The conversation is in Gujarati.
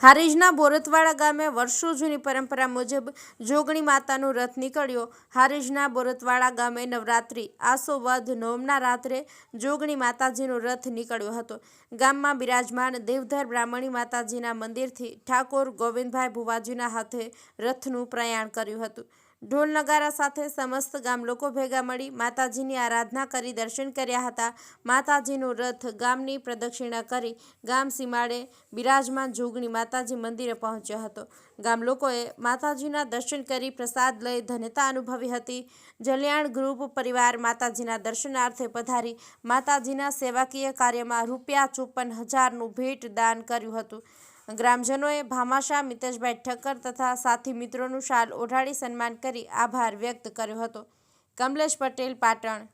હારીજના બોરતવાડા ગામે વર્ષો જૂની પરંપરા મુજબ જોગણી માતાનો રથ નીકળ્યો. હારીજના બોરતવાડા ગામે નવરાત્રિ આસો વધ નવમના રાત્રે જોગણી માતાજીનો રથ નીકળ્યો હતો. ગામમાં બિરાજમાન દેવધર બ્રાહ્મણી માતાજીના મંદિરથી ઠાકોર ગોવિંદભાઈ ભુવાજીના હાથે રથનું પ્રયાણ કર્યું હતું. ઢોલ નગારા સાથે સમસ્ત ગામ લોકો ભેગા મળી માતાજીની આરાધના કરી, દર્શન કર્યા હતા. માતાજીનો રથ ગામની પ્રદક્ષિણા કરી, ગામ સીમાડે બિરાજમાન જોગણી માતાજી મંદિરે પહોંચ્યો હતો. ગામ લોકોએ માતાજીના દર્શન કરી પ્રસાદ લઈ ધન્યતા અનુભવી હતી. જલ્યાણ ગ્રુપ પરિવાર માતાજીના દર્શનાર્થે પધારી માતાજીના સેવાકીય કાર્યમાં રૂપિયા ચોપન હજારનું ભેટ દાન કર્યું હતું. ગ્રામજનોએ ભામાશા મિતેશભાઈ ઠક્કર તથા સાથી મિત્રોનું શાલ ઓઢાડી સન્માન કરી આભાર વ્યક્ત કર્યો હતો. કમલેશ પટેલ, પાટણ.